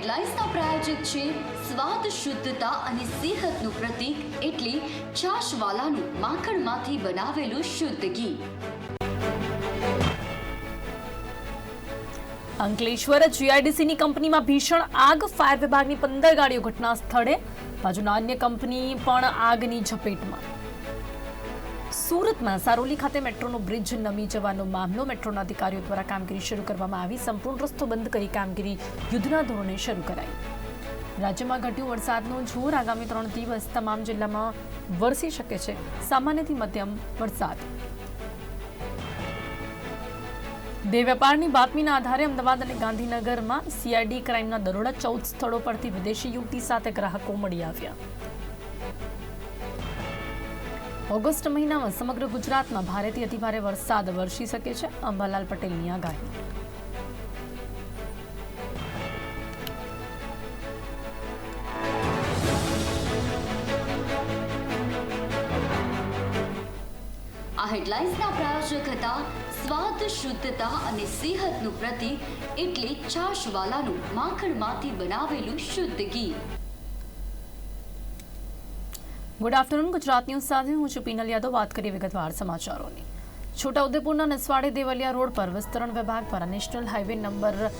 હેડલાઇન્સના પ્રાયોજક છે. સ્વાદ, શુદ્ધતા અને સેહતનું પ્રતીક એટલે છાશવાલાનું માખણમાંથી બનાવેલું શુદ્ધ ઘી. અંકલેશ્વર જીઆઈડીસીની કંપનીમાં ભીષણ આગ, ફાયર વિભાગની પંદર ગાડીઓ ઘટના સ્થળે બાજુના અન્ય કંપની પણ આગની ઝપેટમાં. સુરતમાં સારોલી ખાતે મેટ્રોનો બ્રિજ નમી જવાનો મામલો. મેટ્રોના અધિકારીઓ દ્વારા કામગીરી શરૂ કરવામાં આવી. સંપૂર્ણ રસ્તો બંધ કરી કામગીરી યુદ્ધના ધોરણે શરૂ કરાઈ. રાજ્યમાં ઘટ્યું વરસાદનું જોર આગામી ત્રણ દિવસ તમામ જિલ્લામાં વરસી શકે છે. સામાન્યથી મધ્યમ વરસાદ. દેહ વેપારની બાતમીના આધારે અમદાવાદ અને ગાંધીનગરમાં સીઆઈડી ક્રાઇમના દરોડા ચૌદ સ્થળો પરથી વિદેશી યુવતી સાથે ગ્રાહકો મળી આવ્યા. ઓગસ્ટ મહિનામાં સમગ્ર ગુજરાતમાં ભારેથી અતિભારે વરસાદ વરસી શકે છે. અંબાલાલ પટેલની આગાહી. આ હેડલાઇન્સના પ્રાયોજક હતા સ્વાદ, શુદ્ધતા અને સેહતનું પ્રતીક એટલે છાશવાલાનું માખણમાંથી બનાવેલું શુદ્ધ ઘી. ગુડ આફ્ટરનૂન ગુજરાત ન્યૂઝ સાથે હું છું પીનલ યાદવ. વાત કરીએ વિગતવાર સમાચારોની. છોટાઉદેપુરના નસવાડી દેવલિયા રોડ પર વિસ્તરણ વિભાગ પર નેશનલ હાઈવે નંબર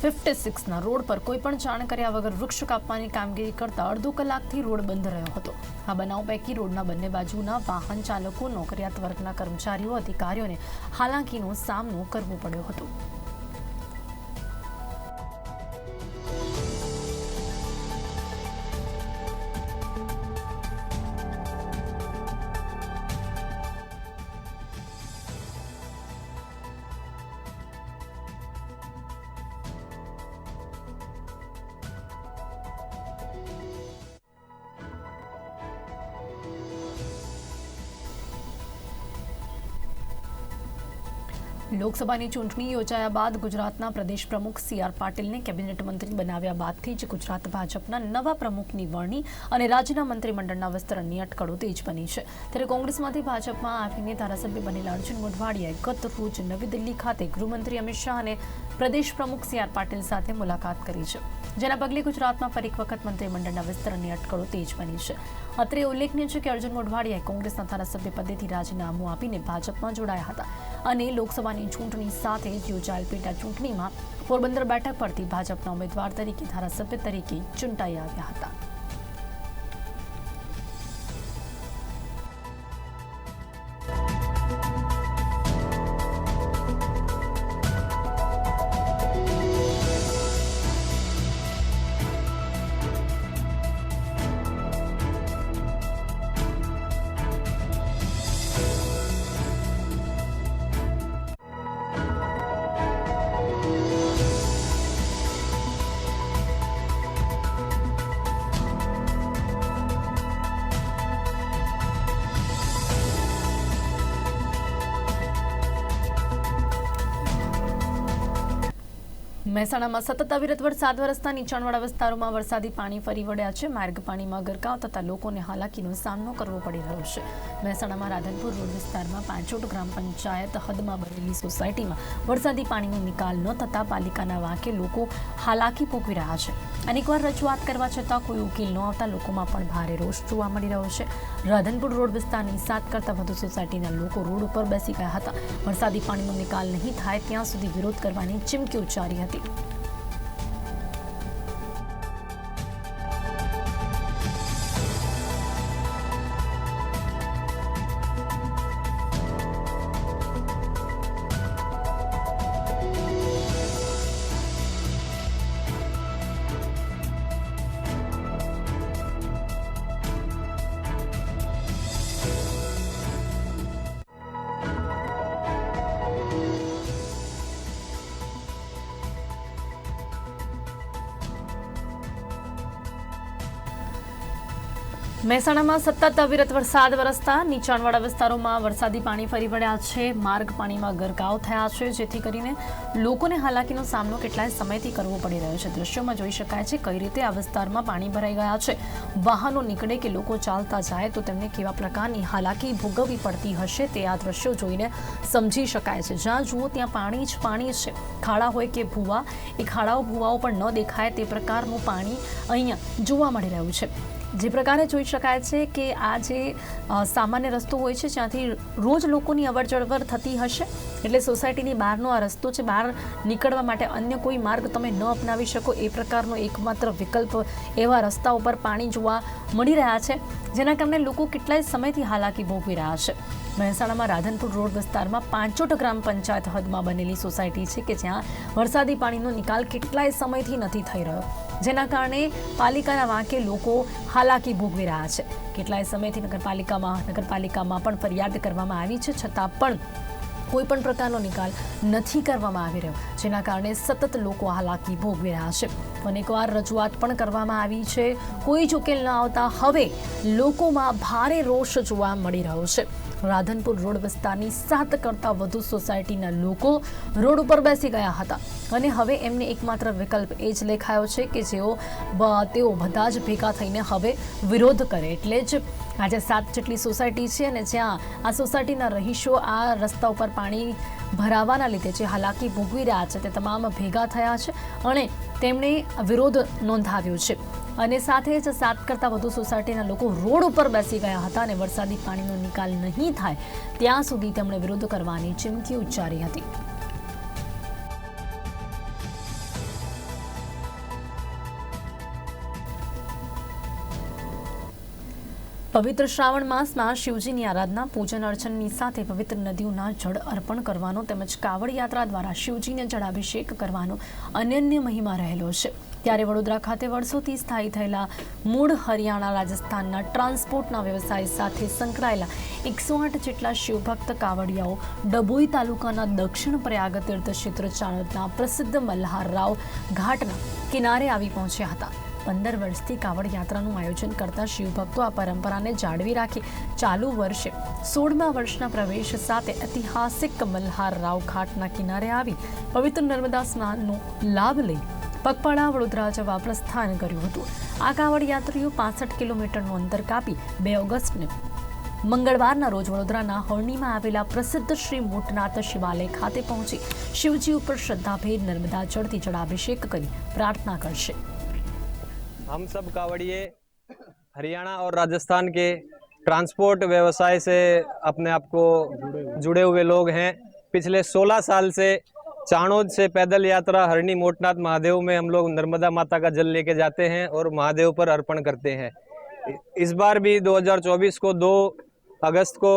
ફિફ્ટી સિક્સના રોડ પર કોઈપણ જાણ કર્યા વગર વૃક્ષ કાપવાની કામગીરી કરતા અડધો કલાકથી રોડ બંધ રહ્યો હતો. આ બનાવ પૈકી રોડના બંને બાજુના વાહન ચાલકો, નોકરિયાત વર્ગના કર્મચારીઓ, અધિકારીઓને હાલાકીનો સામનો કરવો પડ્યો હતો. લોકસભાની ચૂંટણી યોજાયા બાદ ગુજરાતના પ્રદેશ પ્રમુખ સી આર પાટીલને કેબિનેટ મંત્રી બનાવ્યા બાદથી જ ગુજરાત ભાજપના નવા પ્રમુખની વરણી અને રાજ્યના મંત્રીમંડળના વિસ્તરણની અટકળો તેજ બની છે. ત્યારે કોંગ્રેસમાંથી ભાજપમાં આવીને ધારાસભ્ય બનેલા અર્જુન મોઢવાડિયાએ ગત રોજ નવી દિલ્હી ખાતે ગૃહમંત્રી અમિત શાહ અને પ્રદેશ પ્રમુખ સી આર પાટીલ સાથે મુલાકાત કરી છે. જેના પગલે ગુજરાતમાં ફરી એક વખત મંત્રીમંડળના વિસ્તરણની અટકળો તેજ બની છે. અત્રે ઉલ્લેખનીય છે કે અર્જુન મોઢવાડિયાએ કોંગ્રેસના ધારાસભ્ય પદેથી રાજીનામું આપીને ભાજપમાં જોડાયા હતા અને લોકસભાની ચૂંટણી સાથે જ યોજાયેલ પેટા ચૂંટણીમાં પોરબંદર બેઠક પરથી ભાજપના ઉમેદવાર તરીકે ધારાસભ્ય તરીકે ચૂંટાઈ આવ્યા હતા. મહેસાણામાં સતત અવિરત વરસાદ, વરસતા નીચાણવાળા વિસ્તારોમાં વરસાદી પાણી ફરી વળ્યા છે. માર્ગ પાણીમાં ગરકાવ થતા લોકોને હાલાકીનો સામનો કરવો પડી રહ્યો છે. મહેસાણામાં રાધનપુર રોડ વિસ્તારમાં પાંચોટ ગ્રામ પંચાયત હદમાં બનેલી સોસાયટીમાં વરસાદી પાણીનો નિકાલ ન થતાં પાલિકાના વાંકે લોકો હાલાકી ભોગવી રહ્યા છે. અનેકવાર રજૂઆત કરવા છતાં કોઈ ઉકેલ ન આવતા લોકોમાં પણ ભારે રોષ જોવા મળી રહ્યો છે. રાધનપુર રોડ વિસ્તારની સાત કરતાં વધુ સોસાયટીના લોકો રોડ ઉપર બેસી ગયા હતા. વરસાદી પાણીનો નિકાલ નહીં થાય ત્યાં સુધી વિરોધ કરવાની ચીમકી ઉચ્ચારી હતી. મહેસાણામાં સતત અવિરત વરસાદ વરસતા નીચાણવાળા વિસ્તારોમાં વરસાદી પાણી ફરી વળ્યા છે. માર્ગ પાણીમાં ગરકાવ થયા છે, જેથી કરીને લોકોને હાલાકીનો સામનો કેટલાય સમયથી કરવો પડી રહ્યો છે. દ્રશ્યોમાં જોઈ શકાય છે કઈ રીતે આ વિસ્તારમાં પાણી ભરાઈ ગયા છે. વાહનો નીકળે કે લોકો ચાલતા જાય તો તેમને કેવા પ્રકારની હાલાકી ભોગવવી પડતી હશે તે આ દ્રશ્યો જોઈને સમજી શકાય છે. જ્યાં જુઓ ત્યાં પાણી જ પાણી છે. ખાડા હોય કે ભૂવા, એ ખાડાઓ ભૂવાઓ પણ ન દેખાય તે પ્રકારનું પાણી અહીંયા જોવા મળી રહ્યું છે. જે પ્રકારે જોઈ શકાય છે કે આ જે સામાન્ય રસ્તો હોય છે, જ્યાંથી રોજ લોકોની અવરજવર થતી હશે, એટલે સોસાયટીની બહારનો આ રસ્તો છે, બહાર નીકળવા માટે અન્ય કોઈ માર્ગ તમે ન અપનાવી શકો, એ પ્રકારનો એકમાત્ર વિકલ્પ એવા રસ્તા ઉપર પાણી જોવા મળી રહ્યા છે, જેના કારણે લોકો કેટલાય સમયથી હાલાકી ભોગવી રહ્યા છે. મહેસાણામાં રાધનપુર રોડ વિસ્તારમાં પાંચોટ ગ્રામ પંચાયત હદમાં બનેલી સોસાયટી છે કે જ્યાં વરસાદી પાણીનો નિકાલ કેટલાય સમયથી નથી થઈ રહ્યો. જેના કારણે પાલિકાના વાંકે લોકો હાલાકી ભોગવી રહ્યા છે. કેટલાય સમયથી નગરપાલિકામાં નગરપાલિકામાં પણ ફરિયાદ કરવામાં આવી છે, છતાં પણ કોઈ પણ પ્રકારનો નિકાલ નથી કરવામાં આવી રહ્યો, જેના કારણે સતત લોકો હાલાકી ભોગવી રહ્યા છે. અનેકવાર રજૂઆત પણ કરવામાં આવી છે, કોઈ જ ઉકેલ ન આવતા હવે લોકોમાં ભારે રોષ જોવા મળી રહ્યો છે. રાધનપુર રોડ વિસ્તારની સાત કરતાં વધુ સોસાયટીના લોકો રોડ ઉપર બેસી ગયા હતા. અને હવે એમને એકમાત્ર વિકલ્પ એ જ લેખાયો છે કે જેઓ તેઓ બધા જ ભેગા થઈને હવે વિરોધ કરે, એટલે જ આજે સાત જેટલી સોસાયટી છે અને જ્યાં આ સોસાયટીના રહીશો આ રસ્તા ઉપર પાણી ભરાવાના લીધે જે હાલાકી ભોગવી રહ્યા છે તે તમામ ભેગા થયા છે અને તેમણે વિરોધ નોંધાવ્યો છે. અને સાથે જ સાત કરતાં વધુ સોસાયટીના લોકો રોડ ઉપર બેસી ગયા હતા અને વરસાદી પાણીનો નિકાલ નહીં થાય ત્યાં સુધી તેમણે વિરોધ કરવાની ચીમકી ઉચ્ચારી હતી. પવિત્ર શ્રાવણ માસમાં શિવજીની આરાધના, પૂજન અર્ચનની સાથે પવિત્ર નદીઓના જળ અર્પણ કરવાનો તેમજ કાવડ યાત્રા દ્વારા શિવજીને જળાભિષેક કરવાનો અનન્ય મહિમા રહેલો છે. ત્યારે વડોદરા ખાતે વર્ષોથી સ્થાયી થયેલા મૂળ હરિયાણા રાજસ્થાનના ટ્રાન્સપોર્ટના વ્યવસાય સાથે સંકળાયેલા એકસો આઠ જેટલા શિવભક્ત કાવડિયાઓ ડભોઈ તાલુકાના દક્ષિણ પ્રયાગ તીર્થ ક્ષેત્ર ચાણોદના પ્રસિદ્ધ મલ્હાર રાવ ઘાટના કિનારે આવી પહોંચ્યા હતા. પંદર વર્ષથી કાવડ યાત્રાનું આયોજન કરતા શિવભક્તો આ પરંપરાને જાળવી રાખી ચાલુ વર્ષે સોળમા વર્ષના પ્રવેશ સાથે ઐતિહાસિક મલ્હાર રાવ ઘાટના કિનારે આવી પવિત્ર નર્મદા સ્નાનનો લાભ લઈ પગપાળા વડોદરા જવા પ્રસ્થાન કર્યું હતું. આ કાવડ યાત્રીઓ પાસઠ કિલોમીટરનું અંતર કાપી બે ઓગસ્ટને મંગળવારના રોજ વડોદરાના હરણીમાં આવેલા પ્રસિદ્ધ શ્રી મોટનાથ શિવાલય ખાતે પહોંચી શિવજી ઉપર શ્રદ્ધાભેર નર્મદા જળથી જળાભિષેક કરી પ્રાર્થના કરશે. हम सब कावड़िए हरियाणा और राजस्थान के ट्रांसपोर्ट व्यवसाय से अपने आप को जुड़े हुए लोग हैं। पिछले 16 साल से चाणोद से पैदल यात्रा हरणी मोटनाथ महादेव में हम लोग नर्मदा माता का जल लेके जाते हैं और महादेव पर अर्पण करते हैं। इस बार भी 2024 को 2 अगस्त को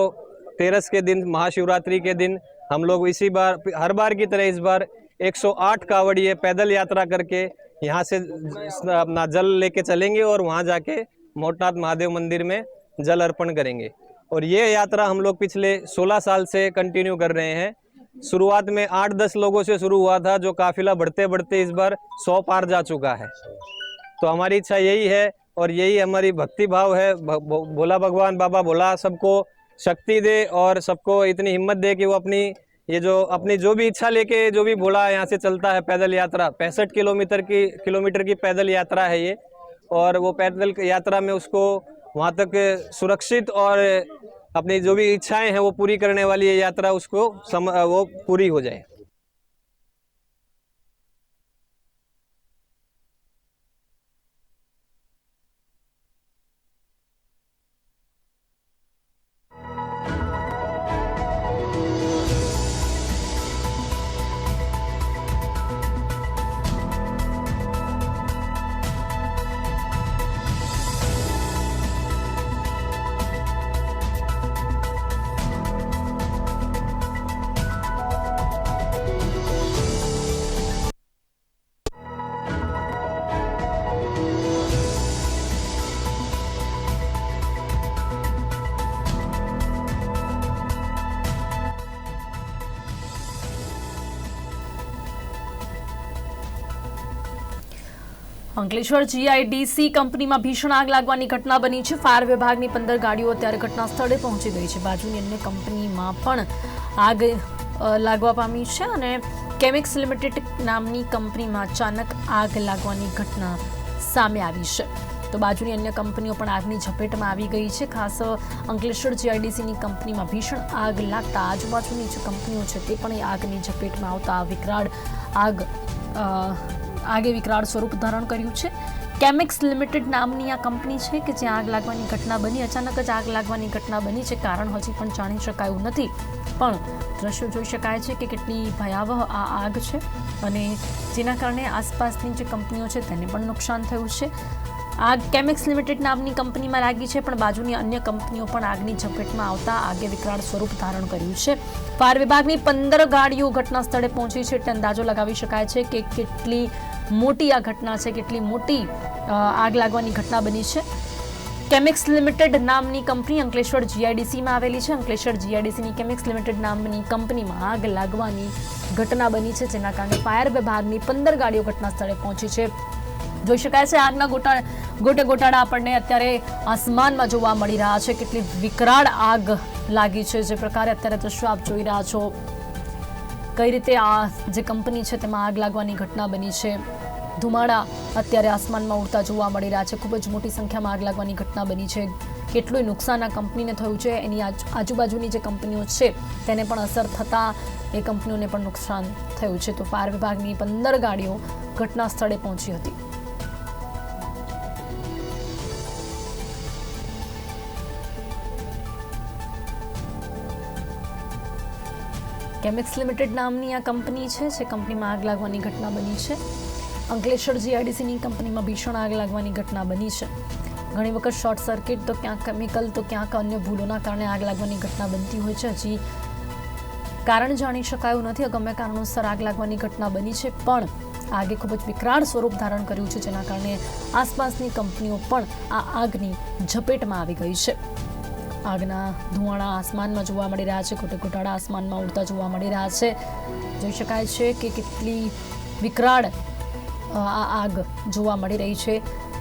तेरस के दिन, महाशिवरात्रि के दिन हम लोग इसी बार, हर बार की तरह इस बार 108 कावड़िए पैदल यात्रा करके यहाँ से अपना जल लेके चलेंगे और वहाँ जाके मोटनाथ महादेव मंदिर में जल अर्पण करेंगे। और ये यात्रा हम लोग पिछले 16 साल से कंटिन्यू कर रहे हैं। शुरुआत में 8-10 लोगों से शुरू हुआ था, जो काफिला बढ़ते बढ़ते इस बार सौ पार जा चुका है। तो हमारी इच्छा यही है और यही हमारी भक्ति भाव है। भोला भगवान, बाबा भोला सबको शक्ति दे और सबको इतनी हिम्मत दे कि वो अपनी ये जो अपनी जो भी इच्छा लेके जो भी भोला यहाँ से चलता है पैदल यात्रा। पैंसठ किलोमीटर की किलोमीटर की पैदल यात्रा है ये। और वो पैदल यात्रा में उसको वहाँ तक सुरक्षित और अपनी जो भी इच्छाएँ हैं वो पूरी करने वाली ये यात्रा उसको सम, वो पूरी हो जाए। અંકલેશ્વર જીઆઈડીસી કંપનીમાં ભીષણ આગ લાગવાની ઘટના બની છે. ફાયર વિભાગની પંદર ગાડીઓ અત્યારે ઘટના સ્થળે પહોંચી ગઈ છે. બાજુની અન્ય કંપનીમાં પણ આગ લાગવા પામી છે અને કેમિક્સ લિમિટેડ નામની કંપનીમાં અચાનક આગ લાગવાની ઘટના સામે આવી છે. તો બાજુની અન્ય કંપનીઓ પણ આગની ઝપેટમાં આવી ગઈ છે. ખાસ અંકલેશ્વર જીઆઈડીસીની કંપનીમાં ભીષણ આગ લાગતા આજુબાજુની જે કંપનીઓ છે તે પણ એ આગની ઝપેટમાં આવતા વિકરાળ આગ આગે વિકરાળ સ્વરૂપ ધારણ કર્યું છે. કેમિક્સ લિમિટેડ નામની આ કંપની છે કે જ્યાં આગ લાગવાની ઘટના બની, અચાનક જ આગ લાગવાની ઘટના બની છે. કારણ હજી પણ જાણી શકાયું નથી. પણ દ્રશ્યો જોઈ શકાય છે કે કેટલી ભયાવહ આ આગ છે અને જેના કારણે આસપાસની જે કંપનીઓ છે તેને પણ નુકસાન થયું છે. આગ કેમિક્સ લિમિટેડ નામની કંપનીમાં લાગી છે, પણ બાજુની અન્ય કંપનીઓ પણ આગની ઝપેટમાં આવતા આગે વિકરાળ સ્વરૂપ ધારણ કર્યું છે. ફાયર વિભાગની પંદર ગાડીઓ ઘટના સ્થળે પહોંચી છે, એટલે અંદાજો લગાવી શકાય છે કે કેટલી મોટી આ ઘટના છે, કેટલી મોટી આગ લાગવાની ઘટના બની છે. કેમિક્સ લિમિટેડ નામની કંપની અંકલેશ્વર જીઆઈડીસીમાં આવેલી છે. અંકલેશ્વર જીઆઈડીસીની કેમિક્સ લિમિટેડ નામની કંપનીમાં આગ લાગવાની ઘટના બની છે, જેના કારણે ફાયર વિભાગની પંદર ગાડીઓ ઘટના સ્થળે પહોંચી છે. જોઈ શકાય છે. આગના ગોટા, ગોટે ગોટાળા આપણને અત્યારે આસમાનમાં જોવા મળી રહ્યા છે. કેટલી વિકરાળ આગ લાગી છે જે પ્રકારે અત્યારે દ્રશ્યો આપ જોઈ રહ્યા છો. કઈ રીતે આ જે કંપની છે તેમાં આગ લાગવાની ઘટના બની છે. ધુમાડા અત્યારે આસમાનમાં ઉડતા જોવા મળી રહ્યા છે. ખૂબ જ મોટી સંખ્યામાં આગ લાગવાની ઘટના બની છે. કેટલું નુકસાન આ કંપનીને થયું છે. એની આજ- આજુબાજુની જે કંપનીઓ છે તેને પણ અસર થતાં એ કંપનીઓને પણ નુકસાન થયું છે. તો ફાયર વિભાગની પંદર ગાડીઓ ઘટના સ્થળે પહોંચી હતી. કેમિક્સ લિમિટેડ નામની આ કંપની છે, જે કંપનીમાં આગ લાગવાની ઘટના બની છે. અંકલેશ્વર જીઆઈડીસીની કંપનીમાં ભીષણ આગ લાગવાની ઘટના બની છે. ઘણી વખત શોર્ટ સર્કિટ તો ક્યાંક કેમિકલ, તો ક્યાંક અન્ય ભૂલોના કારણે આગ લાગવાની ઘટના બનતી હોય છે. હજી કારણ જાણી શકાયું નથી ગમે કારણોસર આગ લાગવાની ઘટના બની છે, પણ આગે ખૂબ જ વિકરાળ સ્વરૂપ ધારણ કર્યું છે, જેના કારણે આસપાસની કંપનીઓ પણ આ આગની ઝપેટમાં આવી ગઈ છે. આગના ધુવાણા આસમાનમાં જોવા મળી રહ્યા છે. કોટે કોટાળા આસમાનમાં ઉડતા જોવા મળી રહ્યા છે. જોઈ શકાય છે કે કેટલી વિકરાળ આ આગ જોવા મળી રહી છે,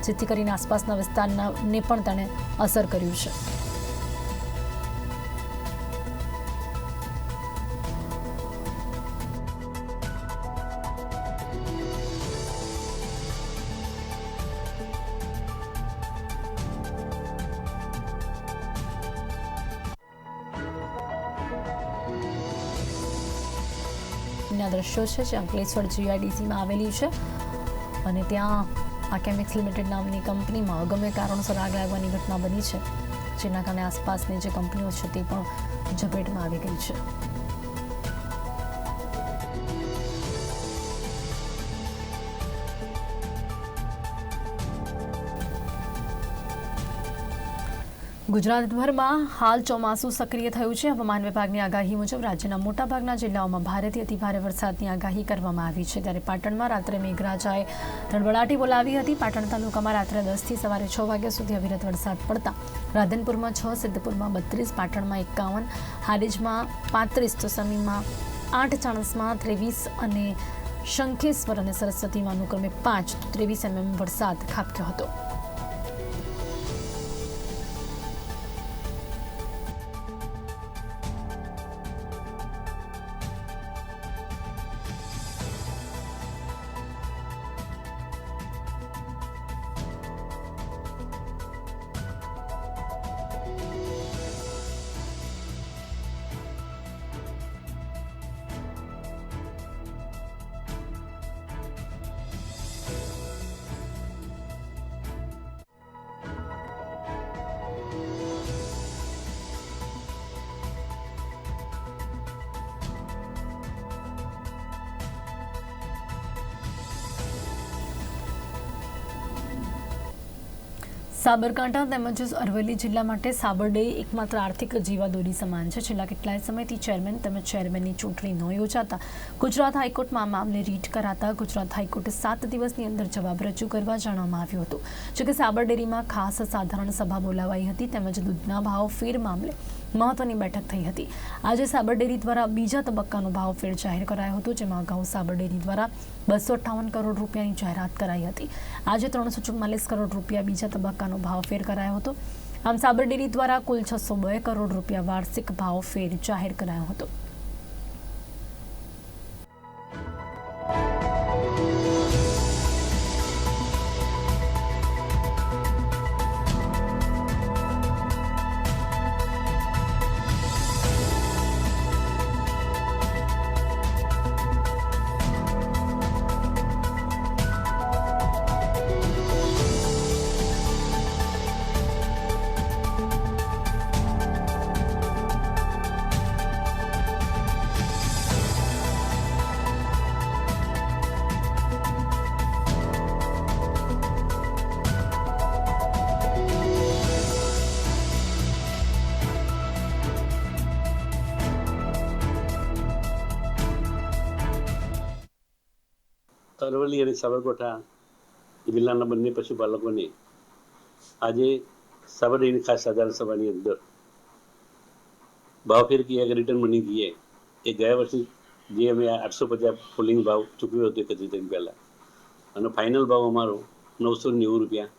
જેથી કરીને આસપાસના વિસ્તારના ને પણ તેણે અસર કર્યું છે. દ્રશ્યો છે, જે અંકલેશ્વર જીઆઈડીસીમાં આવેલી છે. અને ત્યાં આ કેમિક્સ લિમિટેડ નામની કંપનીમાં અગમ્ય કારણોસર આગ લાગવાની ઘટના બની છે, જેના કારણે આસપાસની જે કંપનીઓ છે, તે પણ ઝપેટમાં આવી ગઈ છે. ગુજરાતભરમાં હાલ ચોમાસું સક્રિય થયું છે. હવામાન વિભાગની આગાહી મુજબ રાજ્યના મોટાભાગના જિલ્લાઓમાં ભારેથી અતિભારે વરસાદની આગાહી કરવામાં આવી છે. ત્યારે પાટણમાં રાત્રે મેઘરાજાએ ધડબડાટી બોલાવી હતી. પાટણ તાલુકામાં રાત્રે દસથી સવારે છ વાગ્યા સુધી અવિરત વરસાદ પડતા રાધનપુરમાં છ, સિદ્ધપુરમાં બત્રીસ, પાટણમાં એકાવન, હારીજમાં પાંત્રીસ, તો સમીમાં આઠ, ચાણસમાં ત્રેવીસ અને શંખેશ્વર અને સરસ્વતીમાં અનુક્રમે પાંચ, ત્રેવીસ એમએમ વરસાદ ખાબક્યો હતો. સાબરકાંઠા તેમજ અરવલ્લી જિલ્લા માટે સાબરડે એકમાત્ર આર્થિક જીવાદોરી સમાન છે. છેલ્લા કેટલાય સમયથી ચેરમેન તેમજ ચેરમેનની ચૂંટણી ન યોજાતા ગુજરાત હાઈકોર્ટમાં આ મામલે રીટ કરાતા ગુજરાત હાઈકોર્ટે સાત દિવસની અંદર જવાબ રજૂ કરવા જણાવવામાં આવ્યું હતું. જોકે સાબરડેરીમાં ખાસ સાધારણ સભા બોલાવાઈ હતી તેમજ દૂધના ભાવ ફેર મામલે મહત્વની બેઠક થઈ હતી. આજે સાબરડેરી દ્વારા બીજા તબક્કાનો ભાવ ફેર જાહેર કરાયો હતો, જેમાં અગાઉ સાબરડેરી દ્વારા બસો અઠ્ઠાવન કરોડ રૂપિયાની જાહેરાત કરાઈ હતી. આજે ત્રણસો ચુમ્માલીસ કરોડ રૂપિયા બીજા તબક્કાનો ભાવ ફેર કરાયો હતો. આમ સાબરડેરી દ્વારા કુલ છસો બે કરોડ રૂપિયા વાર્ષિક ભાવ ફેર જાહેર કરાયો હતો. અરવલ્લી અને સાબરકાંઠા જિલ્લાના બંને પશુપાલકોને આજે સાબરડેરીની ખાસ સાધારણ સભાની અંદર ભાવફેર કિયા કે રિટર્ન મની દીએ એ ગયા વર્ષે જે અમે આઠસો પચાસ ફુલિંગ ભાવ ચૂકવ્યો હતો એકત્રીસ તારીખ પહેલાં. અને ફાઇનલ ભાવ અમારો નવસો નેવું રૂપિયા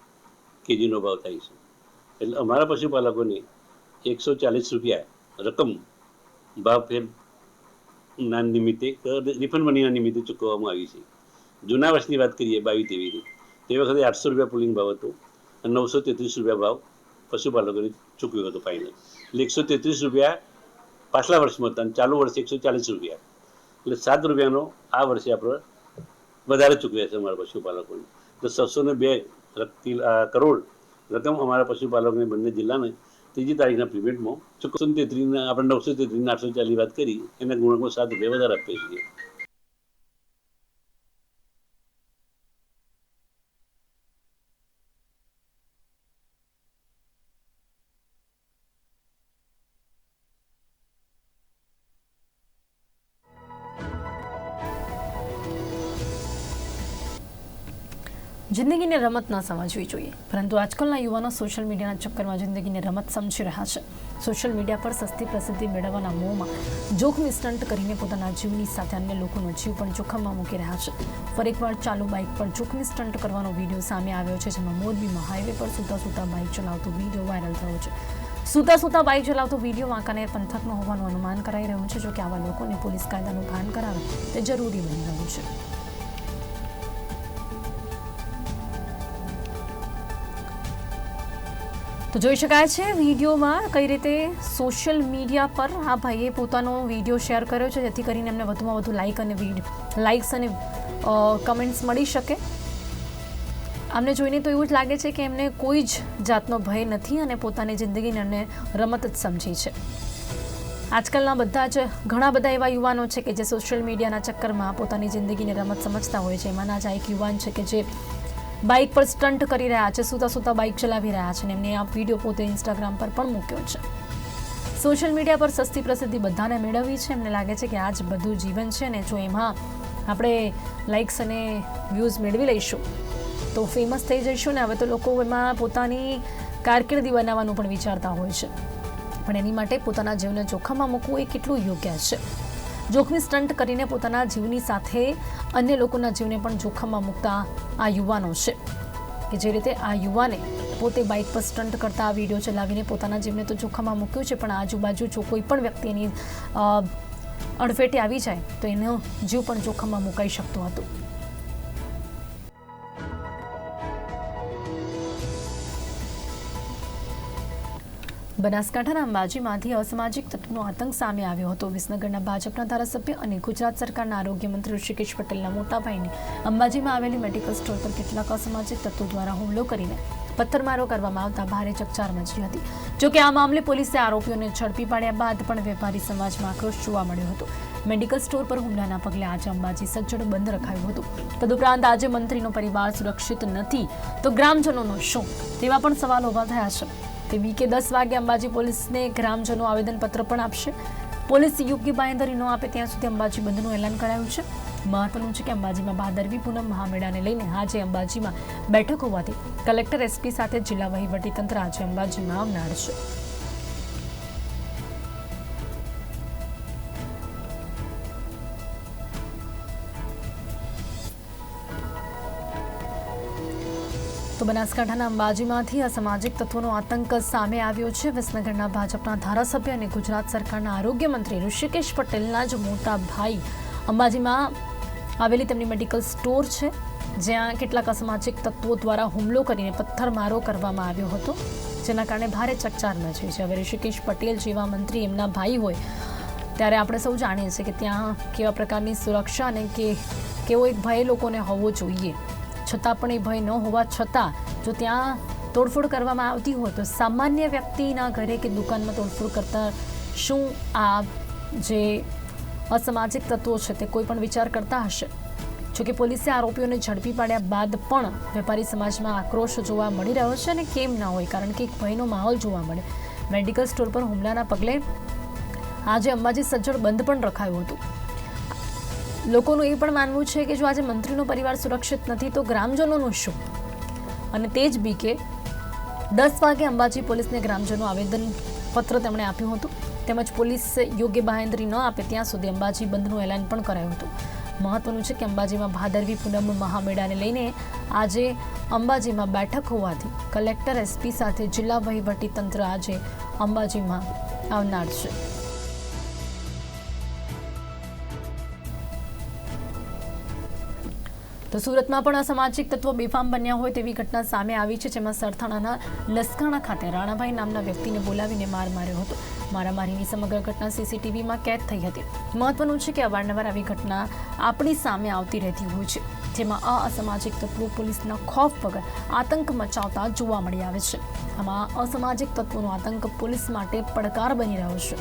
કેજીનો ભાવ થાય છે. એટલે અમારા પશુપાલકોને એકસો ચાલીસ રૂપિયા રકમ ભાવ ફેર ના નિમિત્તે રિફંડ મનીના નિમિત્તે ચૂકવવામાં આવી છે. જૂના વર્ષની વાત કરીએ બાવીસ તેવીની તે વખતે આઠસો રૂપિયા પુલિંગ ભાવ હતો અને નવસો તેત્રીસ રૂપિયા ભાવ પશુપાલકોને ચૂકવ્યો હતો ફાઇનલ એટલે એકસો તેત્રીસ રૂપિયા પાછલા વર્ષમાં હતા અને ચાલુ વર્ષે એકસો ચાલીસ રૂપિયા. એટલે સાત રૂપિયાનો આ વર્ષે આપણે વધારે ચૂકવ્યા છે અમારા પશુપાલકોને. તો છસો ને બે કરોડ રકમ અમારા પશુપાલકોને બંને જિલ્લાને ત્રીજી તારીખના પેમેન્ટમાં ચૂકવસો તેત્રીસના, આપણે નવસો તેત્રીસના આઠસો ચાલીસ વાત કરી, એના ગુણકો સાત રૂપિયા વધારે આપીએ છીએ. જિંદગીને રમત ન સમજવી જોઈએ. પરંતુ આજકાલના યુવાનો સોશિયલ મીડિયાના ચક્કરમાં જિંદગીને રમત સમજી રહ્યા છે. સોશિયલ મીડિયા પર સસ્તી પ્રસિદ્ધિ મેળવવાના મોહમાં જોખમી સ્ટન્ટ કરીને પોતાના જીવની સાથે અન્ય લોકોનો જીવ પણ જોખમમાં મૂકી રહ્યા છે. ફરી એકવાર ચાલુ બાઇક પર જોખમી સ્ટન્ટ કરવાનો વીડિયો સામે આવ્યો છે, જેમાં મોરબીમાં હાઈવે પર સૂતા સૂતા બાઇક ચલાવતો વીડિયો વાયરલ થયો છે. સૂતા સૂતા બાઇક ચલાવતો વીડિયો વાંકાનેર પંથકનો હોવાનું અનુમાન કરાઈ રહ્યું છે જો કે આવા લોકોને પોલીસ કાયદાનું ભાન કરાવે તે જરૂરી બની રહ્યું છે. તો જોઈ શકાય છે વિડીયોમાં કઈ રીતે સોશિયલ મીડિયા પર આ ભાઈએ પોતાનો વીડિયો શેર કર્યો છે, જેથી કરીને એમને વધુમાં વધુ લાઇક અને લાઇક્સ અને કમેન્ટ્સ મળી શકે. આમને જોઈને તો એવું જ લાગે છે કે એમને કોઈ જ જાતનો ભય નથી અને પોતાની જિંદગીને એમને રમત જ સમજી છે. આજકાલના બધા જ, ઘણા બધા એવા યુવાનો છે કે જે સોશિયલ મીડિયાના ચક્કરમાં પોતાની જિંદગીને રમત સમજતા હોય છે. એમાંના જ આ એક યુવાન છે કે જે બાઇક પર સ્ટન્ટ કરી રહ્યા છે, સૂતા સૂતા બાઇક ચલાવી રહ્યા છે અને એમને આ વીડિયો પોતે ઇન્સ્ટાગ્રામ પર પણ મૂક્યો છે. સોશિયલ મીડિયા પર સસ્તી પ્રસિદ્ધિ બધાને મેળવવી છે. એમને લાગે છે કે આ જ બધું જીવન છે ને જો એમાં આપણે લાઇક્સ અને વ્યૂઝ મેળવી લઈશું, તો ફેમસ થઈ જઈશું ને હવે તો લોકો એમાં પોતાની કારકિર્દી બનાવવાનું પણ વિચારતા હોય છે. પણ એની માટે પોતાના જીવને જોખમમાં મૂકવું એ કેટલું યોગ્ય છે. જોખમી સ્ટન્ટ કરીને પોતાના જીવની સાથે અન્ય લોકોના જીવને પણ જોખમમાં મૂકતા આ યુવાનો છે. કે જે રીતે આ યુવાને પોતે બાઇક પર સ્ટન્ટ કરતા આ વીડિયો ચલાવીને પોતાના જીવને તો જોખમમાં મૂક્યું છે, પણ આજુબાજુ જો કોઈ પણ વ્યક્તિ એની અડફેટે આવી જાય તો એનો જીવ પણ જોખમમાં મુકાઈ શકતો હતો. બનાસકાંઠાના અંબાજીમાંથી અસામાજિક તત્વનો આતંક સામે આવ્યો હતો. વિસનગરના ભાજપના ધારાસભ્ય અને ગુજરાત સરકારના આરોગ્ય મંત્રી ઋષિકેશ પટેલના મોટા ભાઈને અંબાજીમાં આવેલી મેડિકલ સ્ટોર પર કેટલાક અસામાજિક તત્વો દ્વારા હુમલો કરીને પથ્થરમારો કરવામાં આવતા ભારે ચકચાર મચી હતી. જોકે આ મામલે પોલીસે આરોપીઓને ઝડપી પાડ્યા બાદ પણ વેપારી સમાજમાં આક્રોશ જોવા મળ્યો હતો. મેડિકલ સ્ટોર પર હુમલાના પગલે આજે અંબાજી સજ્જડ બંધ રખાયું હતું. તદુપરાંત આજે મંત્રીનો પરિવાર સુરક્ષિત નથી તો ગ્રામજનોનો શું તેવા પણ સવાલ ઊભા થયા છે. તે વીકે દસ વાગે અંબાજી પોલીસને ગ્રામજનો આવેદનપત્ર પણ આપશે. પોલીસ યોગ્ય બાંયધરી ન આપે ત્યાં સુધી અંબાજી બંધનું એલાન કરાયું છે. મહત્વનું છે કે અંબાજીમાં ભાદરવી પૂનમ મહામેળાને લઈને આજે અંબાજીમાં બેઠક હોવાથી કલેક્ટર એસપી સાથે જિલ્લા વહીવટીતંત્ર આજે અંબાજીમાં આવનાર છે. તો બનાસકાંઠાના અંબાજીમાંથી અસામાજિક તત્વોનો આતંક સામે આવ્યો છે. વિસનગરના ભાજપના ધારાસભ્ય અને ગુજરાત સરકારના આરોગ્ય મંત્રી ઋષિકેશ પટેલના જ મોટા ભાઈ અંબાજીમાં આવેલી તેમની મેડિકલ સ્ટોર છે, જ્યાં કેટલાક અસામાજિક તત્વો દ્વારા હુમલો કરીને પથ્થરમારો કરવામાં આવ્યો હતો. જેના કારણે ભારે ચકચાર મચી છે. હવે ઋષિકેશ પટેલ જેવા મંત્રી એમના ભાઈ હોય, ત્યારે આપણે સૌ જાણીએ છીએ કે ત્યાં કેવા પ્રકારની સુરક્ષા અને કે કેવો એક ભય લોકોને હોવો જોઈએ. છતાં પણ એ ભય ન હોવા છતાં, જો ત્યાં તોડફોડ કરવામાં આવતી હોય, તો સામાન્ય વ્યક્તિના ઘરે કે દુકાનમાં તોડફોડ કરતા શું આ જે અસામાજિક તત્વો છે તે કોઈ પણ વિચાર કરતા હશે? જોકે પોલીસે આરોપીઓને ઝડપી પાડ્યા બાદ પણ વેપારી સમાજમાં આક્રોશ જોવા મળી રહ્યો છે અને કેમ ના હોય, કારણ કે એક ભયનો માહોલ જોવા મળે. મેડિકલ સ્ટોર પર હુમલાના પગલે આજે અંબાજી સજ્જડ બંધ પણ રખાયું હતું. લોકોનું એ પણ માનવું છે કે જો આજે મંત્રીનો પરિવાર સુરક્ષિત નથી, તો ગ્રામજનોનું શું? અને તે જ બીકે દસ વાગે અંબાજી પોલીસને ગ્રામજનો આવેદન પત્ર તેમણે આપ્યું હતું. તેમજ પોલીસ યોગ્ય બાહેંધરી ન આપે ત્યાં સુધી અંબાજી બંધનું એલાન પણ કરાયું હતું. મહત્વનું છે કે અંબાજીમાં ભાદરવી પૂનમ મહામેળાને લઈને આજે અંબાજીમાં બેઠક હોવાથી કલેક્ટર, એસપી સાથે જિલ્લા વહીવટી તંત્ર આજે અંબાજીમાં આવનાર છે. તો સુરતમાં પણ અસામાજિક તત્વો બેફામ બન્યા હોય તેવી ઘટના સામે આવી છે, જેમાં સરથાણાના લસકાણા ખાતે રાણાભાઈ નામના વ્યક્તિને બોલાવીને માર માર્યો હતો. મારામારીની સમગ્ર ઘટના સીસીટીવીમાં કેદ થઈ હતી. મહત્વનું છે કે અવારનવાર આવી ઘટના આપણી સામે આવતી રહેતી હોય છે, જેમાં આ અસામાજિક તત્વો પોલીસના ખોફ વગર આતંક મચાવતા જોવા મળી આવે છે. આમાં અસામાજિક તત્વોનો આતંક પોલીસ માટે પડકાર બની રહ્યો છે.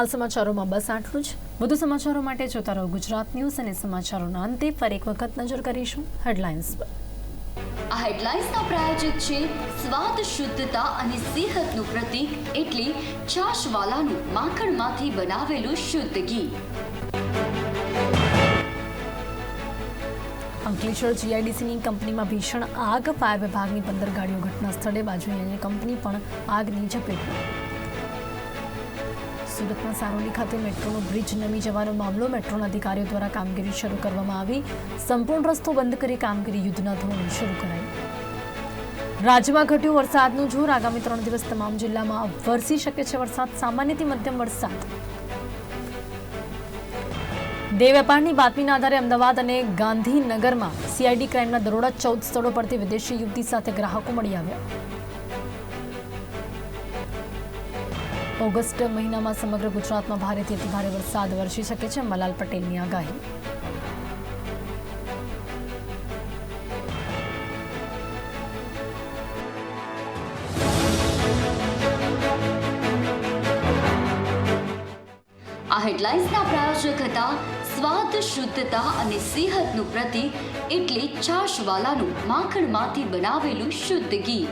હાલ સમાચારોમાં બસ આટલું જ. વધુ સમાચારો માટે જોતા રહો ગુજરાત ન્યૂઝ અને સમાચારોના અંતે ફરી એક વખત નજર કરીશું હેડલાઇન્સ પર. આ હેડલાઇન્સના પ્રાયોજક છે સ્વાદ શુદ્ધતા અને સેહતનું પ્રતીક એટલે છાશવાલાનું માખણમાંથી બનાવેલું શુદ્ધ ઘી. અંકલેશ્વર જીઆઈડીસીની કંપનીમાં ભીષણ આગ ફાયર વિભાગની પંદર ગાડીઓ ઘટના સ્થળે બાજુ અને કંપની પણ આગની ઝપેટમાં. સુરતના સારોલી ખાતે મેટ્રોનો બ્રિજ નમી જવાનો મામલો મેટ્રોના અધિકારીઓ દ્વારા કામગીરી શરૂ કરવામાં આવી. સંપૂર્ણ રસ્તો બંધ કરી કામગીરી યુદ્ધના ધોરણે શરૂ કરાઈ. રાજ્યમાં ઘટ્યો વરસાદનું જોર. આગામી ત્રણ દિવસ તમામ જિલ્લામાં વરસી શકે છે વરસાદ, સામાન્યથી મધ્યમ વરસાદ. દેહ વેપારની બાતમીના આધારે અમદાવાદ અને ગાંધીનગરમાં સીઆઈડી ક્રાઇમના દરોડા ચૌદ સ્થળો પરથી વિદેશી યુવતી સાથે ગ્રાહકો મળી આવ્યા. ઓગસ્ટ મહિનામાં સમગ્ર ગુજરાતમાં ભારેથી અતિભારે વરસાદ વરસી શકે છે. મલાલ પટેલની આગાહી. આ હેડલાઇન્સના પ્રાયોજક હતા સ્વાદ, શુદ્ધતા અને સેહતનું પ્રતીક એટલે છાશવાલાનું માખણમાંથી બનાવેલું શુદ્ધ ઘી.